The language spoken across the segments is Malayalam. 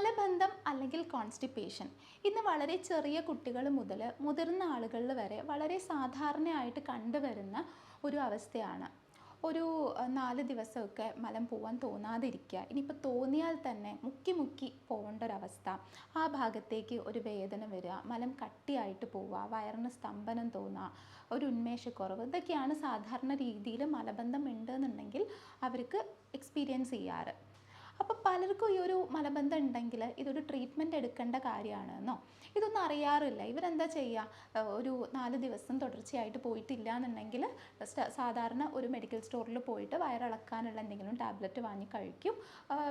മലബന്ധം അല്ലെങ്കിൽ കോൺസ്റ്റിപ്പേഷൻ ഇന്ന് വളരെ ചെറിയ കുട്ടികൾ മുതൽ മുതിർന്ന ആളുകളിൽ വരെ വളരെ സാധാരണയായിട്ട് കണ്ടുവരുന്ന ഒരു അവസ്ഥയാണ്. ഒരു നാല് ദിവസമൊക്കെ മലം പോവാൻ തോന്നാതിരിക്കുക. ഇനിയിപ്പോൾ തോന്നിയാൽ തന്നെ മുക്കി മുക്കി പോകേണ്ട ഒരവസ്ഥ ആ ഭാഗത്തേക്ക് ഒരു വേദന വരിക മലം കട്ടിയായിട്ട് പോവുക വയറിന് സ്തംഭനം തോന്നുക ഒരു ഉന്മേഷക്കുറവ് ഇതൊക്കെയാണ് സാധാരണ രീതിയിൽ മലബന്ധം ഉണ്ടെന്നുണ്ടെങ്കിൽ അവർക്ക് എക്സ്പീരിയൻസ് ചെയ്യാറ്. അപ്പോൾ പലർക്കും ഈ ഒരു മലബന്ധം ഉണ്ടെങ്കിൽ ഇതൊരു ട്രീറ്റ്മെന്റ് എടുക്കേണ്ട കാര്യമാണെന്നോ? ഇതൊന്നും അറിയാറില്ല. ഇവരെന്താ ചെയ്യുക ഒരു നാല് ദിവസം തുടർച്ചയായിട്ട് പോയിട്ടില്ല എന്നുണ്ടെങ്കിൽ സാധാരണ ഒരു മെഡിക്കൽ സ്റ്റോറിൽ പോയിട്ട് വയറിളക്കാനുള്ള എന്തെങ്കിലും ടാബ്ലറ്റ് വാങ്ങി കഴിക്കും.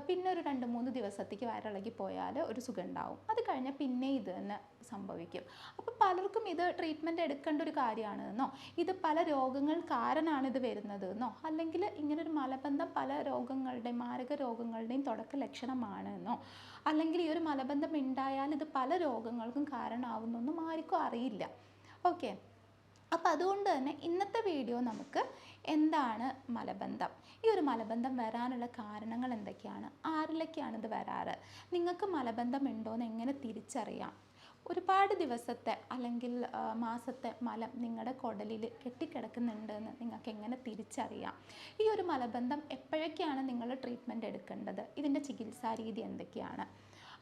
പിന്നെ ഒരു രണ്ട് മൂന്ന് ദിവസത്തേക്ക് വയറിളകി പോയാൽ ഒരു സുഖം ഉണ്ടാവും. അത് കഴിഞ്ഞാൽ പിന്നെ ഇത് തന്നെ സംഭവിക്കും. അപ്പോൾ പലർക്കും ഇത് ട്രീറ്റ്മെന്റ് എടുക്കേണ്ട ഒരു കാര്യമാണെന്നോ? ഇത് പല രോഗങ്ങൾ കാരണമാണ് ഇത് വരുന്നത് എന്നോ അല്ലെങ്കിൽ ഇങ്ങനൊരു മലബന്ധം പല രോഗങ്ങളുടെയും മാരക രോഗങ്ങളുടെയും തുടക്ക ലക്ഷണമാണെന്നോ അല്ലെങ്കിൽ ഈ ഒരു മലബന്ധം ഉണ്ടായാൽ ഇത് പല രോഗങ്ങൾക്കും കാരണമാവുന്നൊന്നും ആർക്കും അറിയില്ല. ഓക്കെ. അപ്പോൾ അതുകൊണ്ട് തന്നെ ഇന്നത്തെ വീഡിയോ നമുക്ക് എന്താണ് മലബന്ധം? ഈ ഒരു മലബന്ധം വരാനുള്ള കാരണങ്ങൾ എന്തൊക്കെയാണ്? ആരിലൊക്കെയാണ് ഇത് വരാറ്? നിങ്ങൾക്ക് മലബന്ധം ഉണ്ടോ എന്ന് എങ്ങനെ തിരിച്ചറിയാം? ഒരുപാട് ദിവസത്തെ അല്ലെങ്കിൽ മാസത്തെ മലം നിങ്ങളുടെ കുടലിൽ കെട്ടിക്കിടക്കുന്നുണ്ട് എന്ന് നിങ്ങൾക്ക് എങ്ങനെ തിരിച്ചറിയാം? ഈ ഒരു മലബന്ധം എപ്പോഴൊക്കെയാണ് നിങ്ങൾ ട്രീറ്റ്മെന്റ് എടുക്കേണ്ടത്? ഇതിന്റെ ചികിത്സാ രീതി എന്തൊക്കെയാണ്?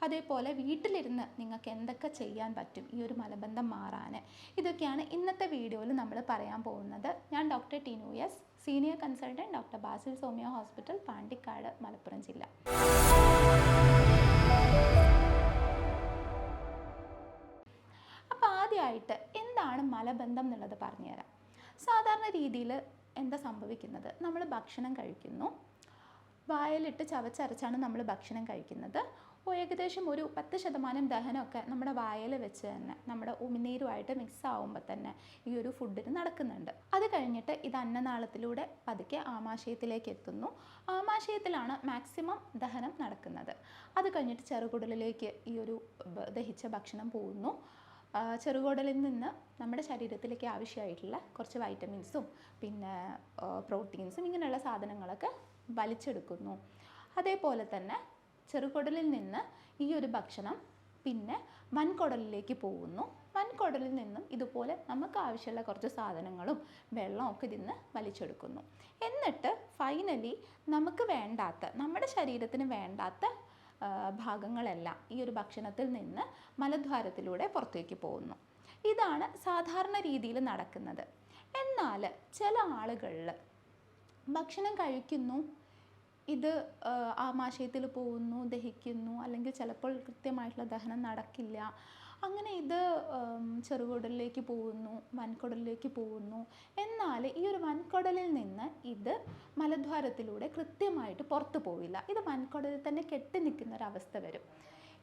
അതേപോലെ വീട്ടിലിരുന്ന് നിങ്ങൾക്ക് എന്തൊക്കെ ചെയ്യാൻ പറ്റും ഈ ഒരു മലബന്ധം മാറാൻ ഇതൊക്കെയാണ് ഇന്നത്തെ വീഡിയോയിൽ നമ്മൾ പറയാൻ പോകുന്നത്. ഞാൻ doctor Tinu S senior consultant doctor Basil homeo hospital Pandikkad Malappuram ജില്ല. ആദ്യമായിട്ട് എന്താണ് മലബന്ധം എന്നുള്ളത് പറഞ്ഞുതരാം സാധാരണ രീതിയിൽ എന്താ സംഭവിക്കുന്നത്? നമ്മൾ ഭക്ഷണം കഴിക്കുന്നു. വായലിട്ട് ചവച്ചരച്ചാണ് നമ്മൾ ഭക്ഷണം കഴിക്കുന്നത്. ഏകദേശം ഒരു പത്ത് ശതമാനം ദഹനമൊക്കെ നമ്മുടെ വായൽ വെച്ച് തന്നെ നമ്മുടെ ഉമിനീരുമായിട്ട് മിക്സ് ആവുമ്പോൾ തന്നെ ഈ ഒരു ഫുഡിന് നടക്കുന്നുണ്ട്. അത് കഴിഞ്ഞിട്ട് ഇത് അന്നനാളത്തിലൂടെ പതുക്കെ ആമാശയത്തിലേക്ക് എത്തുന്നു. ആമാശയത്തിലാണ് മാക്സിമം ദഹനം നടക്കുന്നത്. അത് കഴിഞ്ഞിട്ട് ചെറുകുടലിലേക്ക് ഈ ഒരു ദഹിച്ച ഭക്ഷണം പോകുന്നു. ചെറുകുടലിൽ നിന്ന് നമ്മുടെ ശരീരത്തിലേക്ക് ആവശ്യമായിട്ടുള്ള കുറച്ച് വൈറ്റമിൻസും പിന്നെ പ്രോട്ടീൻസും ഇങ്ങനെയുള്ള സാധനങ്ങളൊക്കെ വലിച്ചെടുക്കുന്നു. അതേപോലെ തന്നെ ചെറുകുടലിൽ നിന്ന് ഈ ഒരു ഭക്ഷണം പിന്നെ വൻകുടലിലേക്ക് പോകുന്നു. വൻകുടലിൽ നിന്നും ഇതുപോലെ നമുക്ക് ആവശ്യമുള്ള കുറച്ച് സാധനങ്ങളും വെള്ളവും ഒക്കെ ഇതിന്ന് വലിച്ചെടുക്കുന്നു. എന്നിട്ട് ഫൈനലി നമുക്ക് വേണ്ടാത്ത നമ്മുടെ ശരീരത്തിന് വേണ്ടാത്ത ഭാഗങ്ങളെല്ലാം ഈ ഒരു ഭക്ഷണത്തിൽ നിന്ന് മലദ്വാരത്തിലൂടെ പുറത്തേക്ക് പോകുന്നു. ഇതാണ് സാധാരണ രീതിയിൽ നടക്കുന്നത്. എന്നാൽ ചില ആളുകളിൽ ഭക്ഷണം കഴിക്കുന്നു ഇത് ആമാശയത്തിൽ പോകുന്നു ദഹിക്കുന്നു അല്ലെങ്കിൽ ചിലപ്പോൾ കൃത്യമായിട്ടുള്ള ദഹനം നടക്കില്ല അങ്ങനെ ഇത് ചെറുകുടലിലേക്ക് പോകുന്നു വൻകുടലിലേക്ക് പോകുന്നു. എന്നാൽ ഈ ഒരു വൻകുടലിൽ നിന്ന് ഇത് മലദ്വാരത്തിലൂടെ കൃത്യമായിട്ട് പുറത്തു പോവില്ല. ഇത് വൻകുടലിൽ തന്നെ കെട്ടി നിൽക്കുന്ന ഒരു അവസ്ഥ വരും.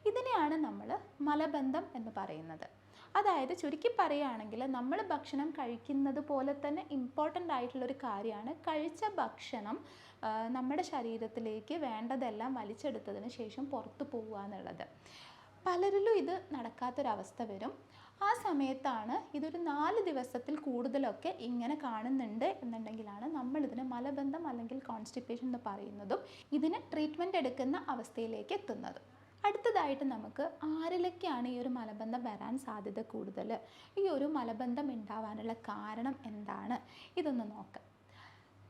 ഇതിനെയാണ് നമ്മൾ മലബന്ധം എന്ന് പറയുന്നത്. അതായത് ചുരുക്കി പറയുകയാണെങ്കിൽ നമ്മൾ ഭക്ഷണം കഴിക്കുന്നത് പോലെ തന്നെ ഇമ്പോർട്ടന്റ് ആയിട്ടുള്ളൊരു കാര്യമാണ് കഴിച്ച ഭക്ഷണം നമ്മുടെ ശരീരത്തിലേക്ക് വേണ്ടതെല്ലാം വലിച്ചെടുത്തതിന് ശേഷം പുറത്തു പോവുക എന്നുള്ളത്. പലരിലും ഇത് നടക്കാത്തൊരവസ്ഥ വരും. ആ സമയത്താണ് ഇതൊരു നാല് ദിവസത്തിൽ കൂടുതലൊക്കെ ഇങ്ങനെ കാണുന്നുണ്ട് എന്നുണ്ടെങ്കിലാണ് നമ്മൾ ഇതിന് മലബന്ധം അല്ലെങ്കിൽ കോൺസ്റ്റിപ്പേഷൻ എന്ന് പറയുന്നതും ഇതിന് ട്രീറ്റ്മെന്റ് എടുക്കുന്ന അവസ്ഥയിലേക്ക് എത്തുന്നത്. അടുത്തതായിട്ട് നമുക്ക് ആരിലൊക്കെയാണ് ഈ ഒരു മലബന്ധം വരാൻ സാധ്യത കൂടുതൽ ഈ ഒരു മലബന്ധം ഉണ്ടാവാനുള്ള കാരണം എന്താണ്? ഇതൊന്ന് നോക്കാം.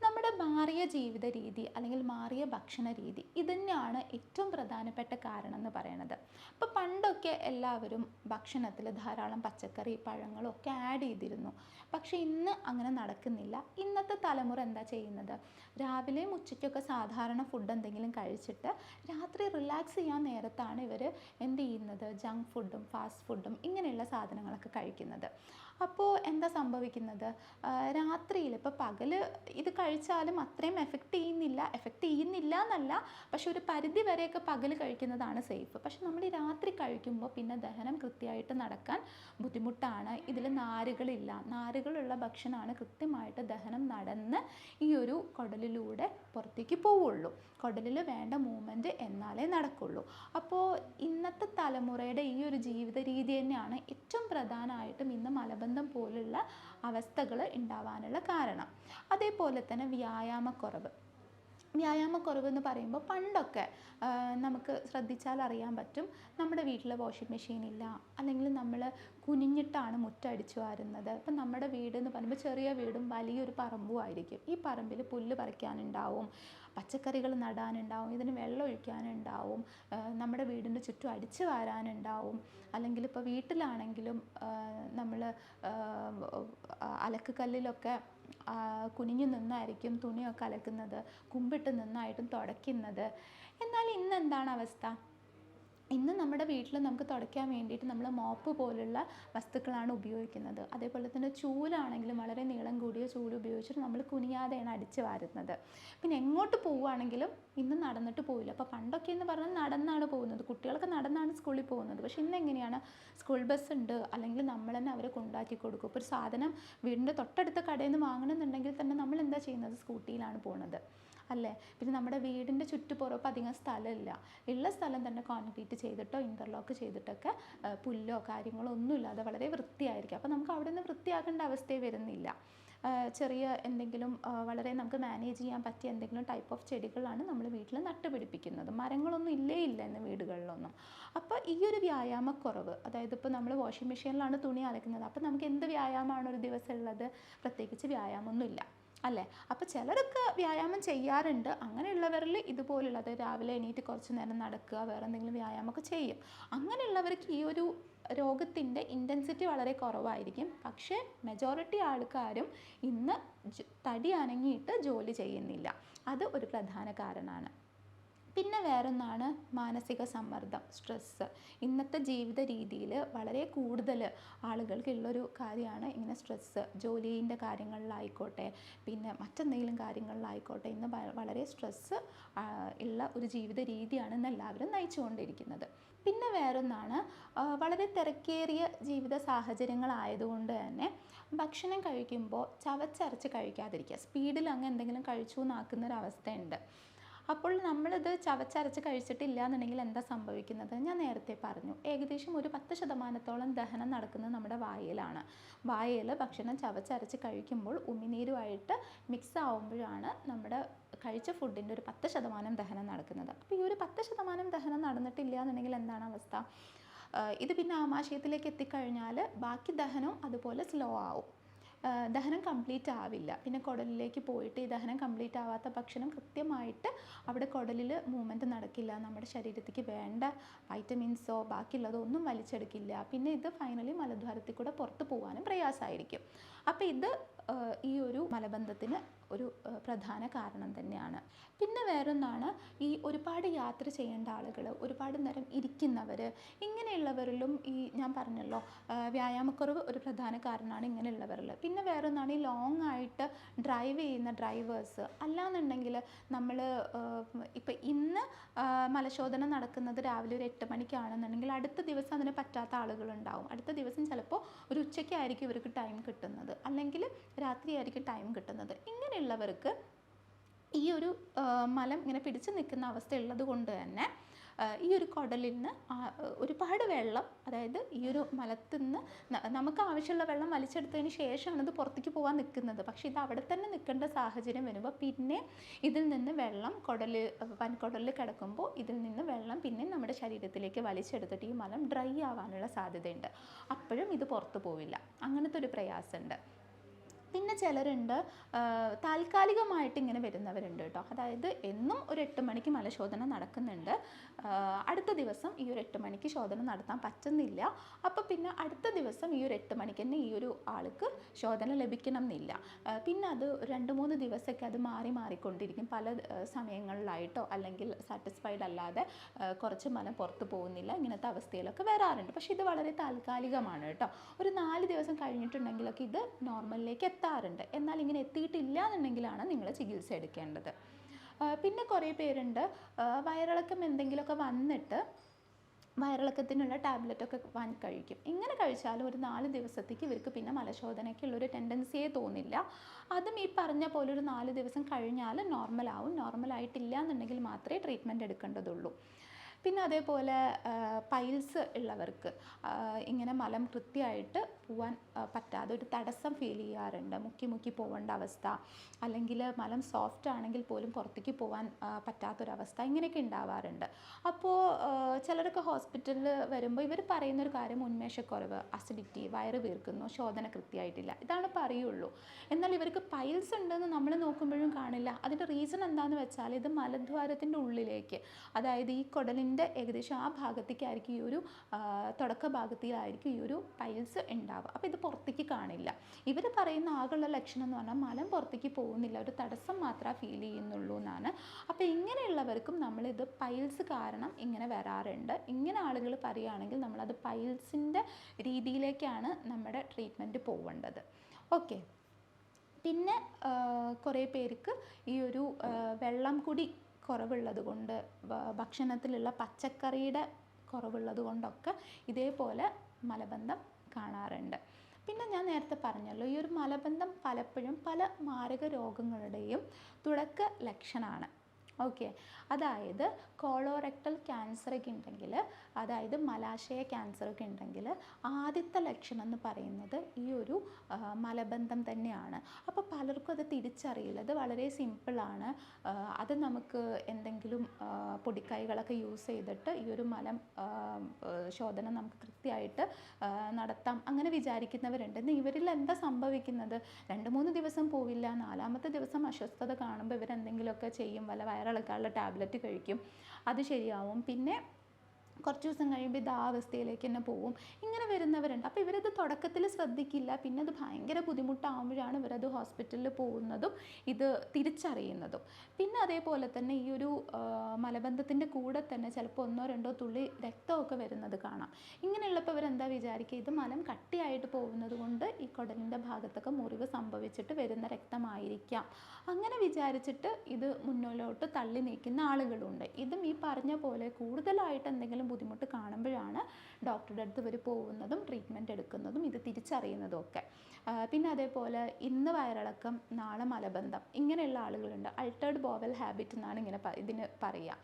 നമ്മുടെ മാറിയ ജീവിത രീതി അല്ലെങ്കിൽ മാറിയ ഭക്ഷണ രീതി ഇതന്നെയാണ് ഏറ്റവും പ്രധാനപ്പെട്ട കാരണം എന്ന് പറയുന്നത് അപ്പോൾ പണ്ടൊക്കെ എല്ലാവരും ഭക്ഷണത്തിൽ ധാരാളം പച്ചക്കറി പഴങ്ങളും ഒക്കെ ആഡ് ചെയ്തിരുന്നു. പക്ഷേ ഇന്ന് അങ്ങനെ നടക്കുന്നില്ല. ഇന്നത്തെ തലമുറ എന്താ ചെയ്യുന്നത്? രാവിലെയും ഉച്ചയ്ക്കൊക്കെ സാധാരണ ഫുഡ് എന്തെങ്കിലും കഴിച്ചിട്ട് രാത്രി റിലാക്സ് ചെയ്യാൻ നേരത്താണ് ഇവർ എന്ത് ചെയ്യുന്നത്? ജങ്ക് ഫുഡും ഫാസ്റ്റ് ഫുഡും ഇങ്ങനെയുള്ള സാധനങ്ങളൊക്കെ കഴിക്കുന്നത്. അപ്പോൾ എന്താ സംഭവിക്കുന്നത്? രാത്രിയിൽ ഇപ്പോൾ പകൽ ഇത് കഴിച്ചാലും അത്രയും എഫക്റ്റ് ചെയ്യുന്നില്ല എഫക്റ്റ് ചെയ്യുന്നില്ല എന്നല്ല പക്ഷെ ഒരു പരിധി വരെയൊക്കെ പകൽ കഴിക്കുന്നതാണ് സേഫ് പക്ഷെ നമ്മൾ ഈ രാത്രി കഴിക്കുമ്പോൾ പിന്നെ ദഹനം കൃത്യമായിട്ട് നടക്കാൻ ബുദ്ധിമുട്ടാണ്. ഇതിൽ നാരുകളില്ല. നാരുകളുള്ള ഭക്ഷണമാണ് കൃത്യമായിട്ട് ദഹനം നടന്ന് ഈ ഒരു കുടലിലൂടെ പുറത്തേക്ക് പോവുള്ളൂ. കുടലിൽ വേണ്ട മൂവ്മെന്റ് എന്നാലേ നടക്കുള്ളൂ. അപ്പോൾ ഇന്നത്തെ തലമുറയുടെ ഈ ഒരു ജീവിത രീതി തന്നെയാണ് ഏറ്റവും പ്രധാനമായിട്ടും ഇന്ന് മലബന്ധം പോലുള്ള അവസ്ഥകൾ ഉണ്ടാവാനുള്ള കാരണം. അതേപോലെ തന്നെ വ്യായാമക്കുറവ്. വ്യായാമക്കുറവ് എന്ന് പറയുമ്പോൾ പണ്ടൊക്കെ നമുക്ക് ശ്രദ്ധിച്ചാൽ അറിയാൻ പറ്റും നമ്മുടെ വീട്ടിൽ വാഷിംഗ് മെഷീൻ ഇല്ല. അല്ലെങ്കിൽ നമ്മൾ കുനിഞ്ഞിട്ടാണ് മുറ്റടിച്ചു വാരുന്നത്. അപ്പം നമ്മുടെ വീട് എന്ന് പറയുമ്പോൾ ചെറിയ വീടും വലിയൊരു പറമ്പും ആയിരിക്കും. ഈ പറമ്പിൽ പുല്ല് പറിക്കാനുണ്ടാവും പച്ചക്കറികൾ നടാനുണ്ടാവും ഇതിന് വെള്ളം ഒഴിക്കാനുണ്ടാവും നമ്മുടെ വീടിന്റെ ചുറ്റും അടിച്ചു വാരാനുണ്ടാവും. അല്ലെങ്കിൽ ഇപ്പോൾ വീട്ടിലാണെങ്കിലും നമ്മൾ അലക്ക് കല്ലിലൊക്കെ കുനിഞ്ഞു നിന്നായിരിക്കും തുണിയൊക്കെ അലക്കുന്നത് കുമ്പിട്ട് നിന്നായിട്ടും തുടയ്ക്കുന്നത്. എന്നാൽ ഇന്നെന്താണ് അവസ്ഥ? ഇന്ന് നമ്മുടെ വീട്ടിൽ നമുക്ക് തുടയ്ക്കാൻ വേണ്ടിയിട്ട് നമ്മൾ മോപ്പ് പോലുള്ള വസ്തുക്കളാണ് ഉപയോഗിക്കുന്നത്. അതേപോലെ തന്നെ ചൂലാണെങ്കിലും വളരെ നീളം കൂടിയ ചൂൽ ഉപയോഗിച്ചിട്ട് നമ്മൾ കുനിയാതെയാണ് അടിച്ച് വാരുന്നത്. പിന്നെ എങ്ങോട്ട് പോവുകയാണെങ്കിലും ഇന്ന് നടന്നിട്ട് പോവില്ല. അപ്പോൾ പണ്ടൊക്കെ എന്ന് പറഞ്ഞാൽ നടന്നാണ് പോകുന്നത്. കുട്ടികളൊക്കെ നടന്നാണ് സ്കൂളിൽ പോകുന്നത്. പക്ഷേ ഇന്ന് എങ്ങനെയാണ്? സ്കൂൾ ബസ് ഉണ്ട്. അല്ലെങ്കിൽ നമ്മൾ തന്നെ അവരെ കൊണ്ടാക്കി കൊടുക്കും. ഇപ്പോൾ ഒരു സാധനം വീടിന്റെ തൊട്ടടുത്ത കടയിൽ നിന്ന് വാങ്ങണമെന്നുണ്ടെങ്കിൽ തന്നെ നമ്മൾ എന്താ ചെയ്യുന്നത്? സ്കൂട്ടിയിലാണ് പോകുന്നത് അല്ലേ? പിന്നെ നമ്മുടെ വീടിന്റെ ചുറ്റുപുറപ്പ് അധികം സ്ഥലമില്ല. ഉള്ള സ്ഥലം തന്നെ കോൺക്രീറ്റ് ചെയ്തിട്ടോ ഇന്റർലോക്ക് ചെയ്തിട്ടൊക്കെ പുല്ലോ കാര്യങ്ങളോ ഒന്നുമില്ലാതെ വളരെ വൃത്തിയായിരിക്കും. അപ്പോൾ നമുക്ക് അവിടെ നിന്ന് വൃത്തിയാക്കേണ്ട അവസ്ഥയെ വരുന്നില്ല. ചെറിയ എന്തെങ്കിലും വളരെ നമുക്ക് മാനേജ് ചെയ്യാൻ പറ്റിയ എന്തെങ്കിലും ടൈപ്പ് ഓഫ് ചെടികളാണ് നമ്മൾ വീട്ടിൽ നട്ടുപിടിപ്പിക്കുന്നത്. മരങ്ങളൊന്നും ഇല്ലേ ഇല്ല ഇന്ന് വീടുകളിലൊന്നും. അപ്പോൾ ഈ ഒരു വ്യായാമക്കുറവ് അതായത് ഇപ്പോൾ നമ്മൾ വാഷിംഗ് മെഷീനിലാണ് തുണി അലക്കുന്നത്. അപ്പോൾ നമുക്ക് എന്ത് വ്യായാമമാണ് ഒരു ദിവസം ഉള്ളത്? പ്രത്യേകിച്ച് വ്യായാമമൊന്നുമില്ല. അല്ലേ? അപ്പോൾ ചിലരൊക്കെ വ്യായാമം ചെയ്യാറുണ്ട്. അങ്ങനെയുള്ളവരിൽ ഇതുപോലുള്ള അതായത് രാവിലെ എണീറ്റ് കുറച്ച് നേരം നടക്കുക വേറെ എന്തെങ്കിലും വ്യായാമമൊക്കെ ചെയ്യും. അങ്ങനെയുള്ളവർക്ക് ഈ ഒരു രോഗത്തിന്റെ ഇന്റൻസിറ്റി വളരെ കുറവായിരിക്കും. പക്ഷേ മെജോറിറ്റി ആൾക്കാരും ഇന്ന് തടി അനങ്ങിയിട്ട് ജോലി ചെയ്യുന്നില്ല. അത് ഒരു പ്രധാന കാരണമാണ്. പിന്നെ വേറൊന്നാണ് മാനസിക സമ്മർദ്ദം സ്ട്രെസ്സ് ഇന്നത്തെ ജീവിത രീതിയിൽ വളരെ കൂടുതൽ ആളുകൾക്കുള്ളൊരു കാര്യമാണ് ഇങ്ങനെ സ്ട്രെസ്സ് ജോലീന്റെ കാര്യങ്ങളിലായിക്കോട്ടെ പിന്നെ മറ്റെന്തെങ്കിലും കാര്യങ്ങളിലായിക്കോട്ടെ ഇന്ന് വളരെ സ്ട്രെസ്സ് ഉള്ള ഒരു ജീവിത രീതിയാണ് ഇന്ന് എല്ലാവരും നയിച്ചുകൊണ്ടിരിക്കുന്നത്. പിന്നെ വേറൊന്നാണ് വളരെ തിരക്കേറിയ ജീവിത സാഹചര്യങ്ങളായതുകൊണ്ട് തന്നെ ഭക്ഷണം കഴിക്കുമ്പോൾ ചവച്ചരച്ച് കഴിക്കാതിരിക്കുക. സ്പീഡിൽ അങ്ങ് എന്തെങ്കിലും കഴിച്ചു എന്നാക്കുന്ന ഒരു അപ്പോൾ നമ്മളിത് ചവച്ചരച്ച് കഴിച്ചിട്ടില്ല എന്നുണ്ടെങ്കിൽ എന്താ സംഭവിക്കുന്നത്? ഞാൻ നേരത്തെ പറഞ്ഞു ഏകദേശം ഒരു പത്ത് ശതമാനത്തോളം ദഹനം നടക്കുന്നത് നമ്മുടെ വായയിലാണ് വായയിൽ ഭക്ഷണം ചവച്ചരച്ച് കഴിക്കുമ്പോൾ ഉമിനീരുമായിട്ട് മിക്സ് ആവുമ്പോഴാണ് നമ്മുടെ കഴിച്ച ഫുഡിന്റെ ഒരു പത്ത് ശതമാനം ദഹനം നടക്കുന്നത്. അപ്പോൾ ഈ ഒരു പത്ത് ശതമാനം ദഹനം നടന്നിട്ടില്ല എന്നുണ്ടെങ്കിൽ എന്താണ് അവസ്ഥ? ഇത് പിന്നെ ആമാശയത്തിലേക്ക് എത്തിക്കഴിഞ്ഞാൽ ബാക്കി ദഹനവും അതുപോലെ സ്ലോ ആവും. ദഹനം കംപ്ലീറ്റ് ആവില്ല. പിന്നെ കുടലിലേക്ക് പോയിട്ട് ഈ ദഹനം കംപ്ലീറ്റ് ആവാത്ത ഭക്ഷണം കൃത്യമായിട്ട് അവിടെ കുടലിൽ മൂവ്മെന്റ് നടക്കില്ല. നമ്മുടെ ശരീരത്തിലേക്ക് വേണ്ട വൈറ്റമിൻസോ ബാക്കിയുള്ളതോ ഒന്നും വലിച്ചെടുക്കില്ല. പിന്നെ ഇത് ഫൈനലി മലദ്വാരത്തിൽ കൂടെ പുറത്ത് പോകാനും പ്രയാസമായിരിക്കും. അപ്പോൾ ഇത് ഈ ഒരു മലബന്ധത്തിന് ഒരു പ്രധാന കാരണം തന്നെയാണ്. പിന്നെ വേറൊന്നാണ് ഈ ഒരുപാട് യാത്ര ചെയ്യേണ്ട ആളുകൾ ഒരുപാട് നേരം ഇരിക്കുന്നവർ ഇങ്ങനെയുള്ളവരിലും ഈ ഞാൻ പറഞ്ഞല്ലോ വ്യായാമക്കുറവ് ഒരു പ്രധാന കാരണമാണ് ഇങ്ങനെയുള്ളവരിൽ പിന്നെ വേറൊന്നാണ് ഈ ലോങ് ആയിട്ട് ഡ്രൈവ് ചെയ്യുന്ന ഡ്രൈവേഴ്സ് അല്ലാന്നുണ്ടെങ്കിൽ നമ്മൾ ഇപ്പം ഇന്ന് മലശോധന നടക്കുന്നത് രാവിലെ ഒരു എട്ട് മണിക്കാണെന്നുണ്ടെങ്കിൽ അടുത്ത ദിവസം അതിന് പറ്റാത്ത ആളുകളുണ്ടാവും. അടുത്ത ദിവസം ചിലപ്പോൾ ഒരു ഉച്ചയ്ക്കായിരിക്കും ഇവർക്ക് ടൈം കിട്ടുന്നത്. അല്ലെങ്കിൽ രാത്രിയായിരിക്കും ടൈം കിട്ടുന്നത്. ഇങ്ങനെയുള്ളവർക്ക് ഈ ഒരു മലം ഇങ്ങനെ പിടിച്ചു നിൽക്കുന്ന അവസ്ഥ ഉള്ളത് കൊണ്ട് തന്നെ ഈ ഒരു കുടലിൽ നിന്ന് ഒരുപാട് വെള്ളം അതായത് ഈ ഒരു മലത്തു നിന്ന് നമുക്ക് ആവശ്യമുള്ള വെള്ളം വലിച്ചെടുത്തതിന് ശേഷമാണ് ഇത് പുറത്തേക്ക് പോകാൻ നിൽക്കുന്നത്. പക്ഷേ ഇത് അവിടെ തന്നെ നിൽക്കേണ്ട സാഹചര്യം വരുമ്പോൾ പിന്നെ ഇതിൽ നിന്ന് വെള്ളം കുടൽ വൻകുടലിൽ കിടക്കുമ്പോൾ ഇതിൽ നിന്ന് വെള്ളം പിന്നെ നമ്മുടെ ശരീരത്തിലേക്ക് വലിച്ചെടുത്തിട്ട് ഈ മലം ഡ്രൈ ആവാനുള്ള സാധ്യതയുണ്ട്. അപ്പോഴും ഇത് പുറത്തു പോവില്ല. അങ്ങനത്തെ ഒരു പ്രയാസമുണ്ട്. പിന്നെ ചിലരുണ്ട് താൽക്കാലികമായിട്ട് ഇങ്ങനെ വരുന്നവരുണ്ട് കേട്ടോ. അതായത് എന്നും ഒരു എട്ട് മണിക്ക് മലശോധന നടക്കുന്നുണ്ട്. അടുത്ത ദിവസം ഈ ഒരു എട്ട് മണിക്ക് ശോധന നടത്താൻ പറ്റുന്നില്ല. അപ്പോൾ പിന്നെ അടുത്ത ദിവസം ഈ ഒരു എട്ട് മണിക്ക് തന്നെ ഈ ഒരു ആൾക്ക് ശോധന ലഭിക്കണം എന്നില്ല പിന്നെ അത് രണ്ട് മൂന്ന് ദിവസമൊക്കെ അത് മാറി മാറിക്കൊണ്ടിരിക്കും. പല സമയങ്ങളിലായിട്ടോ അല്ലെങ്കിൽ സാറ്റിസ്ഫൈഡ് അല്ലാതെ കുറച്ച് മലം പുറത്ത് പോകുന്നില്ല. ഇങ്ങനത്തെ അവസ്ഥയിലൊക്കെ വരാറുണ്ട്. പക്ഷേ ഇത് വളരെ താൽക്കാലികമാണ് കേട്ടോ. ഒരു നാല് ദിവസം കഴിഞ്ഞിട്ടുണ്ടെങ്കിലൊക്കെ ഇത് നോർമലിലേക്ക് എത്താറുണ്ട്. എന്നാൽ ഇങ്ങനെ എത്തിയിട്ടില്ല എന്നുണ്ടെങ്കിലാണ് നിങ്ങൾ ചികിത്സ എടുക്കേണ്ടത്. പിന്നെ കുറേ പേരുണ്ട്. വയറിളക്കം എന്തെങ്കിലുമൊക്കെ വന്നിട്ട് വയറിളക്കത്തിനുള്ള ടാബ്ലറ്റൊക്കെ വാങ്ങി കഴിക്കും. ഇങ്ങനെ കഴിച്ചാലും ഒരു നാല് ദിവസത്തേക്ക് ഇവർക്ക് പിന്നെ മലശോധനയ്ക്കുള്ളൊരു ടെൻഡൻസിയേ തോന്നില്ല. അതും ഈ പറഞ്ഞ പോലെ ഒരു നാല് ദിവസം കഴിഞ്ഞാൽ നോർമലാവും. നോർമലായിട്ടില്ല എന്നുണ്ടെങ്കിൽ മാത്രമേ ട്രീറ്റ്മെന്റ് എടുക്കേണ്ടതുള്ളൂ. പിന്നെ അതേപോലെ പൈൽസ് ഉള്ളവർക്ക് ഇങ്ങനെ മലം കൃത്യമായിട്ട് പോവാൻ പറ്റാതെ ഒരു തടസ്സം ഫീൽ ചെയ്യാറുണ്ട്. മുക്കി മുക്കി പോകേണ്ട അവസ്ഥ. അല്ലെങ്കിൽ മലം സോഫ്റ്റ് ആണെങ്കിൽ പോലും പുറത്തേക്ക് പോകാൻ പറ്റാത്തൊരവസ്ഥ ഇങ്ങനെയൊക്കെ ഉണ്ടാവാറുണ്ട്. അപ്പോൾ ചിലരൊക്കെ ഹോസ്പിറ്റലിൽ വരുമ്പോൾ ഇവർ പറയുന്നൊരു കാര്യം ഉന്മേഷക്കുറവ് അസിഡിറ്റി വയറ് വീർക്കുന്നു ശോധന കൃത്യമായിട്ടില്ല. ഇതാണ് പറയുള്ളൂ. എന്നാൽ ഇവർക്ക് പൈൽസ് ഉണ്ടെന്ന് നമ്മൾ നോക്കുമ്പോഴും കാണില്ല. അതിന്റെ റീസൺ എന്താണെന്ന് വെച്ചാൽ ഇത് മലദ്വാരത്തിന്റെ ഉള്ളിലേക്ക് അതായത് ഈ കുടലിന്റെ ഏകദേശം ആ ഭാഗത്തേക്കായിരിക്കും ഈ ഒരു തുടക്ക ഭാഗത്തിലായിരിക്കും ഈ ഒരു ടൈൽസ് ഉണ്ടാവുക. അപ്പോൾ ഇത് പുറത്തേക്ക് കാണില്ല. ഇവർ പറയുന്ന ആകെയുള്ള ലക്ഷണം എന്ന് പറഞ്ഞാൽ മലം പുറത്തേക്ക് പോകുന്നില്ല. ഒരു തടസ്സം മാത്രമേ ഫീൽ ചെയ്യുന്നുള്ളൂ എന്നാണ്. അപ്പോൾ ഇങ്ങനെയുള്ളവർക്കും നമ്മളിത് പൈൽസ് കാരണം ഇങ്ങനെ വരാറുണ്ട്. ഇങ്ങനെ ആളുകൾ പറയുകയാണെങ്കിൽ നമ്മളത് പൈൽസിന്റെ രീതിയിലേക്കാണ് നമ്മുടെ ട്രീറ്റ്മെന്റ് പോവേണ്ടത്. ഓക്കെ പിന്നെ കുറേ പേർക്ക് ഈ ഒരു വെള്ളം കുടി കുറവുള്ളത് കൊണ്ട് ഭക്ഷണത്തിലുള്ള പച്ചക്കറിയുടെ കുറവുള്ളത് കൊണ്ടൊക്കെ ഇതേപോലെ മലബന്ധം കാണാറുണ്ട്. പിന്നെ ഞാൻ നേരത്തെ പറഞ്ഞല്ലോ ഈ ഒരു മലബന്ധം പലപ്പോഴും പല മാരക രോഗങ്ങളുടെയും തുടക്ക ലക്ഷണമാണ് ഓക്കെ അതായത് കോളോറെക്ടൽ ക്യാൻസറൊക്കെ ഉണ്ടെങ്കിൽ അതായത് മലാശയ ക്യാൻസറൊക്കെ ഉണ്ടെങ്കിൽ ആദ്യത്തെ ലക്ഷണം എന്ന് പറയുന്നത് ഈ ഒരു മലബന്ധം തന്നെയാണ്. അപ്പോൾ പലർക്കും അത് തിരിച്ചറിയില്ല. അത് വളരെ സിമ്പിളാണ് അത് നമുക്ക് എന്തെങ്കിലും പൊടിക്കൈകളൊക്കെ യൂസ് ചെയ്തിട്ട് ഈ ഒരു മലം ശോധന നമുക്ക് കൃത്യമായിട്ട് നടത്താം അങ്ങനെ വിചാരിക്കുന്നവരുണ്ട്. എന്നാൽ ഇവരിൽ എന്താ സംഭവിക്കുന്നത്? രണ്ട് മൂന്ന് ദിവസം പോവില്ല. നാലാമത്തെ ദിവസം അസ്വസ്ഥത കാണുമ്പോൾ ഇവരെന്തെങ്കിലുമൊക്കെ ചെയ്യും. വല്ല വയറിളക്കാനുള്ള ടാബ്ലറ്റ് കഴിക്കും. അത് ശരിയാവും. പിന്നെ കുറച്ച് ദിവസം കഴിയുമ്പോൾ ഇത് ആ അവസ്ഥയിലേക്ക് തന്നെ പോവും. ഇങ്ങനെ വരുന്നവരുണ്ട്. അപ്പോൾ ഇവരത് തുടക്കത്തിൽ ശ്രദ്ധിക്കില്ല. പിന്നെ അത് ഭയങ്കര ബുദ്ധിമുട്ടാകുമ്പോഴാണ് ഇവരത് ഹോസ്പിറ്റലിൽ പോകുന്നതും ഇത് തിരിച്ചറിയുന്നതും. പിന്നെ അതേപോലെ തന്നെ ഈ ഒരു മലബന്ധത്തിന്റെ കൂടെ തന്നെ ചിലപ്പോൾ ഒന്നോ രണ്ടോ തുള്ളി രക്തമൊക്കെ വരുന്നത് കാണാം. ഇങ്ങനെയുള്ളപ്പോൾ ഇവരെന്താ വിചാരിക്കുക? ഇത് മലം കട്ടിയായിട്ട് പോകുന്നത് കൊണ്ട് ഈ കുടലിന്റെ ഭാഗത്തൊക്കെ മുറിവ് സംഭവിച്ചിട്ട് വരുന്ന രക്തമായിരിക്കാം. അങ്ങനെ വിചാരിച്ചിട്ട് ഇത് മുന്നോട്ട് തള്ളി നീക്കുന്ന ആളുകളുണ്ട്. ഇതും ഈ പറഞ്ഞ പോലെ കൂടുതലായിട്ട് എന്തെങ്കിലും ബുദ്ധിമുട്ട് കാണുമ്പോഴാണ് ഡോക്ടറുടെ അടുത്ത് ഇവർ പോകുന്നതും ട്രീറ്റ്മെന്റ് എടുക്കുന്നതും ഇത് തിരിച്ചറിയുന്നതും ഒക്കെ പിന്നെ അതേപോലെ ഇന്ന് വയറിളക്കം നാളെ മലബന്ധം ഇങ്ങനെയുള്ള ആളുകളുണ്ട്. അൾട്ടേർഡ് ബോവൽ ഹാബിറ്റ് എന്നാണ് ഇങ്ങനെ ഇതിന് പറയുക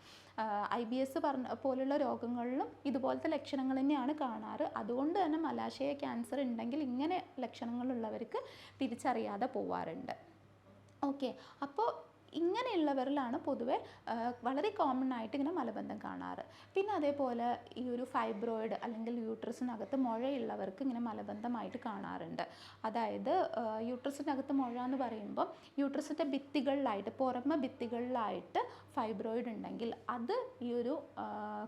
ഐ ബി എസ് പറഞ്ഞ പോലുള്ള രോഗങ്ങളിലും ഇതുപോലത്തെ ലക്ഷണങ്ങൾ തന്നെയാണ് കാണാറ്. അതുകൊണ്ട് തന്നെ മലാശയ ക്യാൻസർ ഉണ്ടെങ്കിൽ ഇങ്ങനെ ലക്ഷണങ്ങളുള്ളവർക്ക് തിരിച്ചറിയാതെ പോവാറുണ്ട്. ഓക്കെ. അപ്പോൾ ഇങ്ങനെയുള്ളവരിലാണ് പൊതുവെ വളരെ കോമൺ ആയിട്ട് ഇങ്ങനെ മലബന്ധം കാണാറ്. പിന്നെ അതേപോലെ ഈ ഒരു ഫൈബ്രോയിഡ് അല്ലെങ്കിൽ യൂട്രസിനകത്ത് മുഴയുള്ളവർക്ക് ഇങ്ങനെ മലബന്ധമായിട്ട് കാണാറുണ്ട്. അതായത് യൂട്രസിനകത്ത് മുഴ എന്ന് പറയുമ്പോൾ യൂട്രസിന്റെ ഭിത്തികളിലായിട്ട് പുറമെ ഭിത്തികളിലായിട്ട് ഫൈബ്രോയിഡ് ഉണ്ടെങ്കിൽ അത് ഈ ഒരു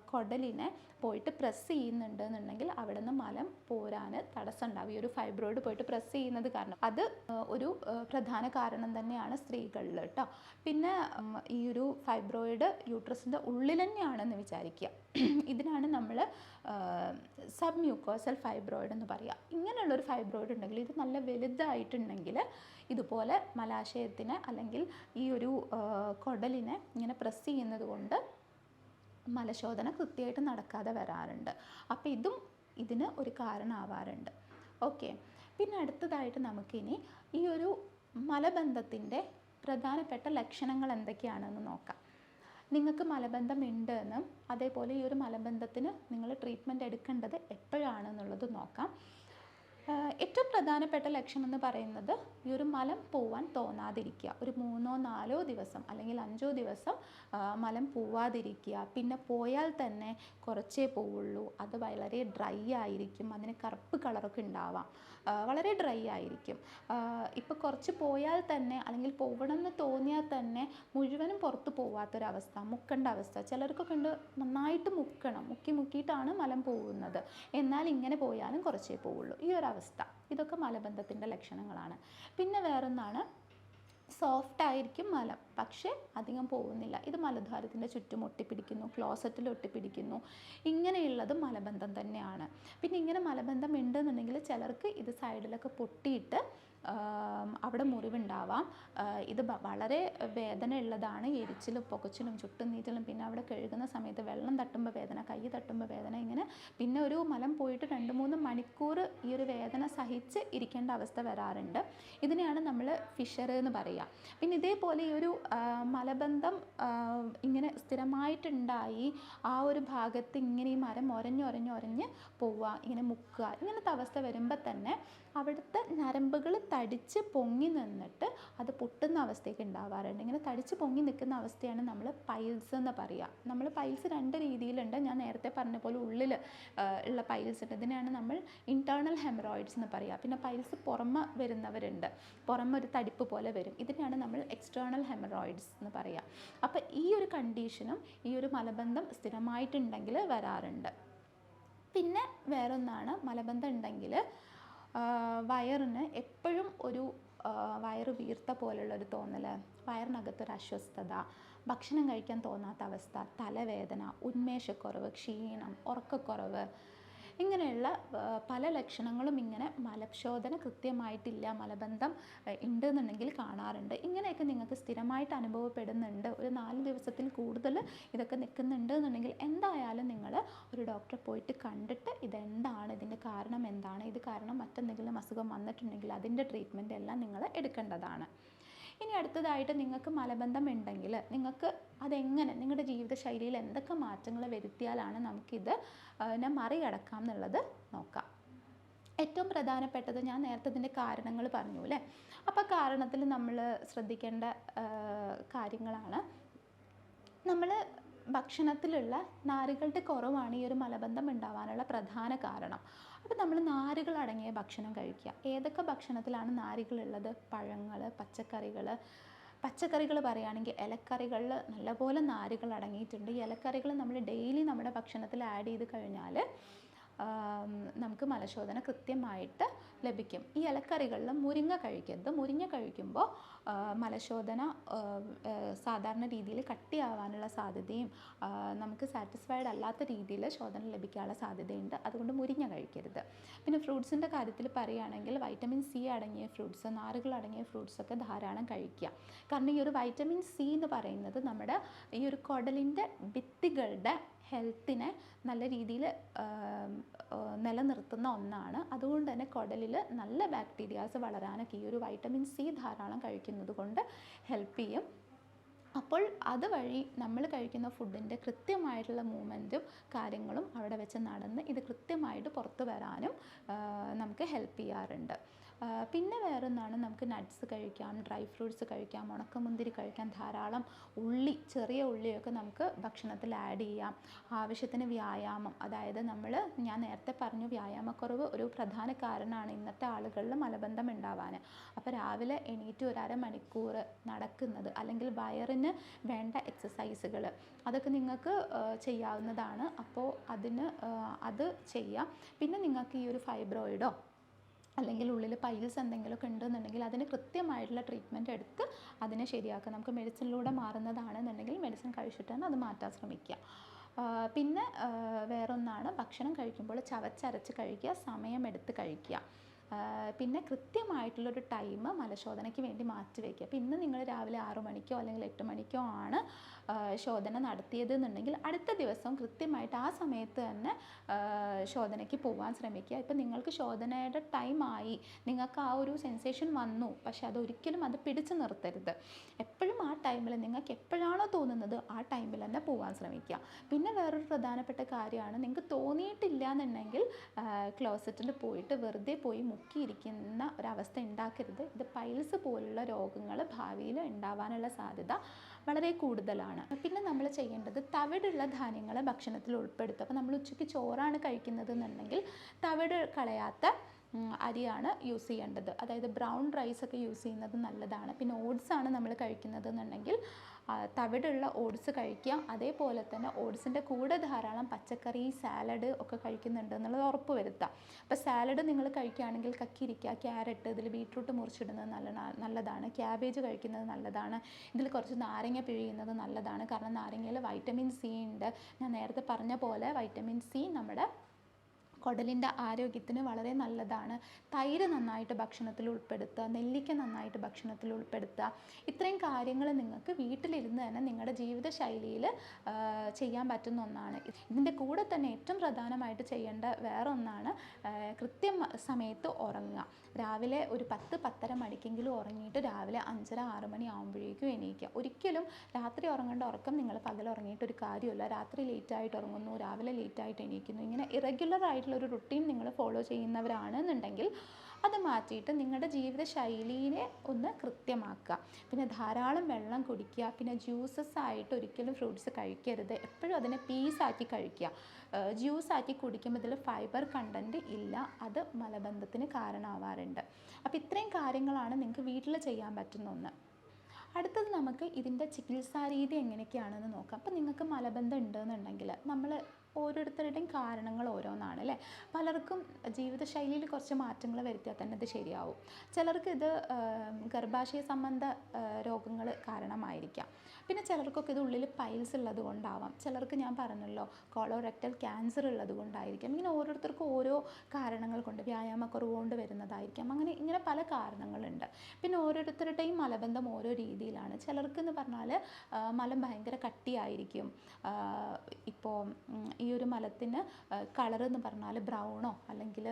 കൊടലിനെ പോയിട്ട് പ്രസ് ചെയ്യുന്നുണ്ട് എന്നുണ്ടെങ്കിൽ അവിടെ നിന്ന് മലം പോരാൻ തടസ്സം ഉണ്ടാവും ഈ ഒരു ഫൈബ്രോയിഡ് പോയിട്ട് പ്രസ് ചെയ്യുന്നത് കാരണം അത് ഒരു പ്രധാന കാരണം തന്നെയാണ് സ്ത്രീകളിൽ കേട്ടോ പിന്നെ ഈ ഒരു ഫൈബ്രോയിഡ് യൂട്രസിന്റെ ഉള്ളിൽ തന്നെയാണെന്ന് വിചാരിക്കുക. ഇതിനാണ് നമ്മൾ സബ് മ്യൂക്കോസൽ ഫൈബ്രോയിഡ് എന്ന് പറയുക ഇങ്ങനെയുള്ളൊരു ഫൈബ്രോയിഡ് ഉണ്ടെങ്കിൽ ഇത് നല്ല വലുതായിട്ടുണ്ടെങ്കിൽ ഇതുപോലെ മലാശയത്തിന് അല്ലെങ്കിൽ ഈ ഒരു കൊടലിനെ ഇങ്ങനെ പ്രസ് ചെയ്യുന്നത് കൊണ്ട് മലശോധന കൃത്യമായിട്ട് നടക്കാതെ വരാറുണ്ട്. അപ്പോൾ ഇതും ഇതിന് ഒരു കാരണമാവാറുണ്ട്. ഓക്കെ. പിന്നെ അടുത്തതായിട്ട് നമുക്കിനി ഈ ഒരു മലബന്ധത്തിന്റെ പ്രധാനപ്പെട്ട ലക്ഷണങ്ങൾ എന്തൊക്കെയാണെന്ന് നോക്കാം. നിങ്ങൾക്ക് മലബന്ധം ഉണ്ട് എന്നും അതേപോലെ ഈ ഒരു മലബന്ധത്തിന് നിങ്ങൾ ട്രീറ്റ്മെന്റ് എടുക്കേണ്ടത് എപ്പോഴാണെന്നുള്ളത് നോക്കാം. ഏറ്റവും പ്രധാനപ്പെട്ട ലക്ഷണം എന്ന് പറയുന്നത് ഈ ഒരു മലം പോവാൻ തോന്നാതിരിക്കുക. ഒരു മൂന്നോ നാലോ ദിവസം അല്ലെങ്കിൽ അഞ്ചോ ദിവസം മലം പോവാതിരിക്കുക. പിന്നെ പോയാൽ തന്നെ കുറച്ചേ പോവുള്ളൂ. അത് വളരെ ഡ്രൈ ആയിരിക്കും. അതിന് കറുപ്പ് കളറൊക്കെ ഉണ്ടാവാം. വളരെ ഡ്രൈ ആയിരിക്കും. ഇപ്പോൾ കുറച്ച് പോയാൽ തന്നെ അല്ലെങ്കിൽ പോകണം എന്ന് തോന്നിയാൽ തന്നെ മുഴുവനും പുറത്ത് പോവാത്തൊരവസ്ഥ മുക്കേണ്ട അവസ്ഥ. ചിലർക്കൊക്കെ ഉണ്ട് നന്നായിട്ട് മുക്കണം മുക്കി മുക്കിയിട്ടാണ് മലം പോകുന്നത് എന്നാൽ ഇങ്ങനെ പോയാലും കുറച്ചേ പോവുള്ളൂ. ഈ ഒരു അവസ്ഥ ഇതൊക്കെ മലബന്ധത്തിന്റെ ലക്ഷണങ്ങളാണ്. പിന്നെ വേറൊന്നാണ് സോഫ്റ്റ് ആയിരിക്കും മലം പക്ഷേ അധികം പോകുന്നില്ല. ഇത് മലദ്വാരത്തിന്റെ ചുറ്റും ഒട്ടിപ്പിടിക്കുന്നു ക്ലോസറ്റിൽ ഒട്ടിപ്പിടിക്കുന്നു. ഇങ്ങനെയുള്ളത് മലബന്ധം തന്നെയാണ്. പിന്നെ ഇങ്ങനെ മലബന്ധം ഉണ്ടെന്നുണ്ടെങ്കിൽ ചിലർക്ക് ഇത് സൈഡിലൊക്കെ പൊട്ടിയിട്ട് അവിടെ മുറിവുണ്ടാവാം. ഇത് വളരെ വേദന ഉള്ളതാണ്. എരിച്ചിലും പുകച്ചിലും ചുട്ടും നീറ്റലും പിന്നെ അവിടെ കഴുകുന്ന സമയത്ത് വെള്ളം തട്ടുമ്പോൾ വേദന കൈ തട്ടുമ്പോൾ വേദന ഇങ്ങനെ പിന്നെ ഒരു മലം പോയിട്ട് രണ്ട് മൂന്ന് മണിക്കൂർ ഈ ഒരു വേദന സഹിച്ച് ഇരിക്കേണ്ട അവസ്ഥ വരാറുണ്ട്. ഇതിനെയാണ് നമ്മൾ ഫിഷർ എന്ന് പറയുക പിന്നെ ഇതേപോലെ ഈ ഒരു മലബന്ധം ഇങ്ങനെ സ്ഥിരമായിട്ടുണ്ടായി ആ ഒരു ഭാഗത്ത് ഇങ്ങനെ ഈ മരം ഒരഞ്ഞൊരഞ്ഞൊരഞ്ഞ് പോവുക ഇങ്ങനെ മുക്കുക ഇങ്ങനത്തെ അവസ്ഥ വരുമ്പോൾ തന്നെ അവിടുത്തെ ഞരമ്പുകൾ തടിച്ച് പൊങ്ങി നിന്നിട്ട് അത് പൊട്ടുന്ന അവസ്ഥയൊക്കെ ഉണ്ടാവാറുണ്ട്. ഇങ്ങനെ തടിച്ച് പൊങ്ങി നിൽക്കുന്ന അവസ്ഥയാണ് നമ്മൾ പൈൽസ് എന്ന് പറയുക നമ്മൾ പൈൽസ് രണ്ട് രീതിയിലുണ്ട്. ഞാൻ നേരത്തെ പറഞ്ഞ പോലെ ഉള്ളിൽ ഉള്ള പൈൽസ് ഉണ്ട്. ഇതിനെയാണ് നമ്മൾ ഇന്റേർണൽ ഹെമറോയിഡ്സ് എന്ന് പറയുക പിന്നെ പൈൽസ് പുറമെ വരുന്നവരുണ്ട്. പുറമെ ഒരു തടിപ്പ് പോലെ വരും. ഇതിനെയാണ് നമ്മൾ എക്സ്റ്റേർണൽ ഹെമറോയിഡ്സ് എന്ന് പറയുക അപ്പോൾ ഈ ഒരു കണ്ടീഷനും ഈ ഒരു മലബന്ധം സ്ഥിരമായിട്ടുണ്ടെങ്കിൽ വരാറുണ്ട്. പിന്നെ വേറൊന്നാണ് മലബന്ധം ഉണ്ടെങ്കിൽ വയറിന് എപ്പോഴും ഒരു വയറ് വീർത്ത പോലെയുള്ള ഒരു തോന്നൽ വയറിനകത്തൊരു അസ്വസ്ഥത ഭക്ഷണം കഴിക്കാൻ തോന്നാത്ത അവസ്ഥ തലവേദന ഉന്മേഷക്കുറവ് ക്ഷീണം ഉറക്കക്കുറവ് ഇങ്ങനെയുള്ള പല ലക്ഷണങ്ങളും ഇങ്ങനെ മലശോധന കൃത്യമായിട്ടില്ല മലബന്ധം ഉണ്ട് എന്നുണ്ടെങ്കിൽ കാണാറുണ്ട്. ഇങ്ങനെയൊക്കെ നിങ്ങൾക്ക് സ്ഥിരമായിട്ട് അനുഭവപ്പെടുന്നുണ്ട്. ഒരു നാല് ദിവസത്തിൽ കൂടുതൽ ഇതൊക്കെ നിൽക്കുന്നുണ്ട് എന്നുണ്ടെങ്കിൽ എന്തായാലും നിങ്ങൾ ഒരു ഡോക്ടറെ പോയിട്ട് കണ്ടിട്ട് ഇതെന്താണ് ഇതിന്റെ കാരണം എന്താണ് ഇത് കാരണം മറ്റെന്തെങ്കിലും അസുഖം വന്നിട്ടുണ്ടെങ്കിൽ അതിന്റെ ട്രീറ്റ്മെന്റ് എല്ലാം നിങ്ങൾ എടുക്കേണ്ടതാണ്. ഇനി അടുത്തതായിട്ട് നിങ്ങൾക്ക് മലബന്ധം ഉണ്ടെങ്കിൽ നിങ്ങൾക്ക് അതെങ്ങനെ നിങ്ങളുടെ ജീവിതശൈലിയിൽ എന്തൊക്കെ മാറ്റങ്ങൾ വരുത്തിയാലാണ് നമുക്കിത് പിന്നെ മറികടക്കാം എന്നുള്ളത് നോക്കാം. ഏറ്റവും പ്രധാനപ്പെട്ടത് ഞാൻ നേരത്തെ ഇതിന്റെ കാരണങ്ങൾ പറഞ്ഞു അല്ലേ? അപ്പോൾ കാരണത്തിൽ നമ്മൾ ശ്രദ്ധിക്കേണ്ട കാര്യങ്ങളാണ്. നമ്മൾ ഭക്ഷണത്തിലുള്ള നാരുകളുടെ കുറവാണ് ഈ ഒരു മലബന്ധം ഉണ്ടാവാനുള്ള പ്രധാന കാരണം. അപ്പോൾ നമ്മൾ നാരുകൾ അടങ്ങിയ ഭക്ഷണം കഴിക്കുക. ഏതൊക്കെ ഭക്ഷണത്തിലാണ് നാരുകളുള്ളത്? പഴങ്ങൾ പച്ചക്കറികൾ പച്ചക്കറികൾ പറയുകയാണെങ്കിൽ ഇലക്കറികളിൽ നല്ലപോലെ നാരുകൾ അടങ്ങിയിട്ടുണ്ട്. ഇലക്കറികൾ നമ്മൾ ഡെയിലി നമ്മുടെ ഭക്ഷണത്തിൽ ആഡ് ചെയ്ത് കഴിഞ്ഞാൽ നമുക്ക് മലശോധന കൃത്യമായിട്ട് ലഭിക്കും. ഈ ഇലക്കറികളിൽ മുരിങ്ങ കഴിക്കരുത്. മുരിങ്ങ കഴിക്കുമ്പോൾ മലശോധന സാധാരണ രീതിയിൽ കട്ടിയാവാനുള്ള സാധ്യതയും നമുക്ക് സാറ്റിസ്ഫൈഡ് അല്ലാത്ത രീതിയിൽ ശോധന ലഭിക്കാനുള്ള സാധ്യതയുണ്ട്. അതുകൊണ്ട് മുരിഞ്ഞ കഴിക്കരുത്. പിന്നെ ഫ്രൂട്ട്സിന്റെ കാര്യത്തിൽ പറയുകയാണെങ്കിൽ വൈറ്റമിൻ സി അടങ്ങിയ ഫ്രൂട്ട്സ് നാരുകൾ അടങ്ങിയ ഫ്രൂട്ട്സ് ഒക്കെ ധാരാളം കഴിക്കുക. കാരണം ഈ ഒരു വൈറ്റമിൻ സി എന്ന് പറയുന്നത് നമ്മുടെ ഈ ഒരു കുടലിന്റെ ഭിത്തികളുടെ ഹെൽത്തിനെ നല്ല രീതിയിൽ നിലനിർത്തുന്ന ഒന്നാണ്. അതുകൊണ്ട് തന്നെ കുടലിൽ നല്ല ബാക്ടീരിയാസ് വളരാനൊക്കെ ഈ ഒരു വൈറ്റമിൻ സി ധാരാളം കഴിക്കുന്നത് കൊണ്ട് ഹെൽപ്പ് ചെയ്യും. അപ്പോൾ അതുവഴി നമ്മൾ കഴിക്കുന്ന ഫുഡിന്റെ കൃത്യമായിട്ടുള്ള മൂവ്മെന്റും കാര്യങ്ങളും അവിടെ വെച്ച് നടന്ന് ഇത് കൃത്യമായിട്ട് പുറത്തു വരാനും നമുക്ക് ഹെൽപ്പ് ചെയ്യാറുണ്ട്. പിന്നെ വേറൊന്നാണ് നമുക്ക് നട്ട്സ് കഴിക്കാം ഡ്രൈ ഫ്രൂട്ട്സ് കഴിക്കാം ഉണക്കമുന്തിരി കഴിക്കാം ധാരാളം ഉള്ളി ചെറിയ ഉള്ളിയൊക്കെ നമുക്ക് ഭക്ഷണത്തിൽ ആഡ് ചെയ്യാം. ആവശ്യത്തിന് വ്യായാമം അതായത് നമ്മൾ ഞാൻ നേരത്തെ പറഞ്ഞു വ്യായാമക്കുറവ് ഒരു പ്രധാന കാരണമാണ് ഇന്നത്തെ ആളുകളിൽ മലബന്ധം ഉണ്ടാവാൻ. അപ്പോൾ രാവിലെ എണീറ്റ് ഒരു മണിക്കൂർ നടക്കുന്നത് അല്ലെങ്കിൽ വയറിന് വേണ്ട എക്സസൈസുകൾ അതൊക്കെ നിങ്ങൾക്ക് ചെയ്യാവുന്നതാണ്. അപ്പോൾ അതിന് അത് ചെയ്യാം. പിന്നെ നിങ്ങൾക്ക് ഈ ഒരു ഫൈബ്രോയിഡോ അല്ലെങ്കിൽ ഉള്ളിൽ പൈൽസ് എന്തെങ്കിലുമൊക്കെ ഉണ്ടെന്നുണ്ടെങ്കിൽ അതിന് കൃത്യമായിട്ടുള്ള ട്രീറ്റ്മെന്റ് എടുത്ത് അതിനെ ശരിയാക്കുക. നമുക്ക് മെഡിസിനിലൂടെ മാറുന്നതാണെന്നുണ്ടെങ്കിൽ മെഡിസിൻ കഴിച്ചിട്ട് തന്നെ അത് മാറ്റാൻ ശ്രമിക്കുക. പിന്നെ വേറൊന്നാണ് ഭക്ഷണം കഴിക്കുമ്പോൾ ചവച്ചരച്ച് കഴിക്കുക സമയമെടുത്ത് കഴിക്കുക. പിന്നെ കൃത്യമായിട്ടുള്ളൊരു ടൈം മലശോധനയ്ക്ക് വേണ്ടി മാറ്റി വയ്ക്കുക അപ്പോൾ ഇന്ന് നിങ്ങൾ രാവിലെ ആറു മണിക്കോ അല്ലെങ്കിൽ എട്ട് മണിക്കോ ആണ് ശോധന നടത്തിയത് എന്നുണ്ടെങ്കിൽ അടുത്ത ദിവസം കൃത്യമായിട്ട് ആ സമയത്ത് തന്നെ ശോധനയ്ക്ക് പോകാൻ ശ്രമിക്കുക. ഇപ്പം നിങ്ങൾക്ക് ശോധനയുടെ ടൈം ആയി. നിങ്ങൾക്ക് ആ ഒരു സെൻസേഷൻ വന്നു. പക്ഷെ അതൊരിക്കലും അത് പിടിച്ചു നിർത്തരുത്. എപ്പോഴും ആ ടൈമിൽ നിങ്ങൾക്ക് എപ്പോഴാണോ തോന്നുന്നത് ആ ടൈമിൽ തന്നെ പോകാൻ ശ്രമിക്കുക. പിന്നെ വേറൊരു പ്രധാനപ്പെട്ട കാര്യമാണ്. നിങ്ങൾക്ക് തോന്നിയിട്ടില്ല എന്നുണ്ടെങ്കിൽ ക്ലോസറ്റിൽ പോയിട്ട് വെറുതെ പോയി മുക്കിയിരിക്കുന്ന ഒരവസ്ഥ ഉണ്ടാക്കരുത്. ഇത് പൈൽസ് പോലുള്ള രോഗങ്ങൾ ഭാവിയിൽ ഉണ്ടാവാനുള്ള സാധ്യത വളരെ കൂടുതലാണ്. പിന്നെ നമ്മൾ ചെയ്യേണ്ടത് തവിടുള്ള ധാന്യങ്ങൾ ഭക്ഷണത്തിൽ ഉൾപ്പെടുത്തുക. അപ്പോൾ നമ്മൾ ഉച്ചയ്ക്ക് ചോറാണ് കഴിക്കുന്നത് എന്നുണ്ടെങ്കിൽ തവിട് കളയാത്ത അരിയാണ് യൂസ് ചെയ്യേണ്ടത്. അതായത് ബ്രൗൺ റൈസ് ഒക്കെ യൂസ് ചെയ്യുന്നത് നല്ലതാണ്. പിന്നെ ഓട്സ് ആണ് നമ്മൾ കഴിക്കുന്നത് എന്നുണ്ടെങ്കിൽ തവിടുള്ള ഓട്സ് കഴിക്കുക അതേപോലെ തന്നെ ഓട്സിന്റെ കൂടെ ധാരാളം പച്ചക്കറി സാലഡ് ഒക്കെ കഴിക്കുന്നുണ്ട് എന്നുള്ളത് ഉറപ്പ് വരുത്തുക അപ്പോൾ സാലഡ് നിങ്ങൾ കഴിക്കുകയാണെങ്കിൽ കക്കിരിക്ക ക്യാരറ്റ് ഇതിൽ ബീട്രൂട്ട് മുറിച്ചിടുന്നത് നല്ല നല്ലതാണ്. ക്യാബേജ് കഴിക്കുന്നത് നല്ലതാണ്. ഇതിൽ കുറച്ച് നാരങ്ങ പിഴിയുന്നത് നല്ലതാണ്. കാരണം നാരങ്ങയിൽ വൈറ്റമിൻ സി ഉണ്ട്. ഞാൻ നേരത്തെ പറഞ്ഞ പോലെ വൈറ്റമിൻ സി നമ്മുടെ കുടലിന്റെ ആരോഗ്യത്തിന് വളരെ നല്ലതാണ്. തൈര് നന്നായിട്ട് ഭക്ഷണത്തിൽ ഉൾപ്പെടുത്തുക നെല്ലിക്ക നന്നായിട്ട് ഭക്ഷണത്തിൽ ഉൾപ്പെടുത്തുക. ഇത്രയും കാര്യങ്ങൾ നിങ്ങൾക്ക് വീട്ടിലിരുന്ന് തന്നെ നിങ്ങളുടെ ജീവിതശൈലിയിൽ ചെയ്യാൻ പറ്റുന്ന ഒന്നാണ്. ഇതിന്റെ കൂടെ തന്നെ ഏറ്റവും പ്രധാനമായിട്ട് ചെയ്യേണ്ട വേറെ ഒന്നാണ് കൃത്യം സമയത്ത് ഉറങ്ങുക. രാവിലെ ഒരു പത്ത് പത്തര മണിക്കെങ്കിലും ഉറങ്ങിയിട്ട് രാവിലെ അഞ്ചര ആറ് മണി ആകുമ്പോഴേക്കും എണീക്കുക. ഒരിക്കലും രാത്രി ഉറങ്ങേണ്ട ഉറക്കം നിങ്ങൾ പകൽ ഉറങ്ങിയിട്ട് ഒരു കാര്യമില്ല. രാത്രി ലേറ്റായിട്ട് ഉറങ്ങുന്നു രാവിലെ ലേറ്റായിട്ട് എണീക്കുന്നു. ഇങ്ങനെ ഇറഗുലർ ആയിട്ടുള്ള ഒരു റുട്ടീൻ നിങ്ങൾ ഫോളോ ചെയ്യുന്നവരാണെന്നുണ്ടെങ്കിൽ അത് മാറ്റിയിട്ട് നിങ്ങളുടെ ജീവിത ശൈലീനെ ഒന്ന് കൃത്യമാക്കുക. പിന്നെ ധാരാളം വെള്ളം കുടിക്കുക. പിന്നെ ജ്യൂസസ് ആയിട്ട് ഒരിക്കലും ഫ്രൂട്ട്സ് കഴിക്കരുത്. എപ്പോഴും അതിനെ പീസാക്കി കഴിക്കുക. ജ്യൂസ് ആക്കി കുടിക്കുമ്പോൾ ഇതിൽ ഫൈബർ കണ്ടന്റ് ഇല്ല. അത് മലബന്ധത്തിന് കാരണമാവാറുണ്ട്. അപ്പോൾ ഇത്രയും കാര്യങ്ങളാണ് നിങ്ങൾക്ക് വീട്ടിൽ ചെയ്യാൻ പറ്റുന്ന ഒന്ന്. അടുത്തത് നമുക്ക് ഇതിന്റെ ചികിത്സാരീതി എങ്ങനെയൊക്കെയാണെന്ന് നോക്കാം. അപ്പോൾ നിങ്ങൾക്ക് മലബന്ധം ഉണ്ടെന്നുണ്ടെങ്കിൽ നമ്മൾ ഓരോരുത്തരുടെയും കാരണങ്ങൾ ഓരോന്നാണ് അല്ലേ? പലർക്കും ജീവിതശൈലിയിൽ കുറച്ച് മാറ്റങ്ങൾ വരുത്തിയാൽ തന്നെ ഇത് ശരിയാവും. ചിലർക്ക് ഇത് ഗർഭാശയ സംബന്ധ രോഗങ്ങൾ കാരണമായിരിക്കാം. പിന്നെ ചിലർക്കൊക്കെ ഇത് ഉള്ളിൽ പൈൽസ് ഉള്ളത് കൊണ്ടാവാം. ചിലർക്ക് ഞാൻ പറഞ്ഞല്ലോ കോളോറെക്ടൽ ക്യാൻസർ ഉള്ളത് കൊണ്ടായിരിക്കാം. ഇങ്ങനെ ഓരോരുത്തർക്കും ഓരോ കാരണങ്ങൾ കൊണ്ട് വ്യായാമക്കുറവ് കൊണ്ട് വരുന്നതായിരിക്കാം. അങ്ങനെ ഇങ്ങനെ പല കാരണങ്ങളുണ്ട്. പിന്നെ ഓരോരുത്തരുടെയും മലബന്ധം ഓരോ രീതിയിലാണ്. ചിലർക്ക് എന്ന് പറഞ്ഞാൽ മലം ഭയങ്കര കട്ടിയായിരിക്കും. ഇപ്പോൾ ഈ ഒരു മലത്തിന് കളർ എന്ന് പറഞ്ഞാൽ ബ്രൗണോ അല്ലെങ്കിൽ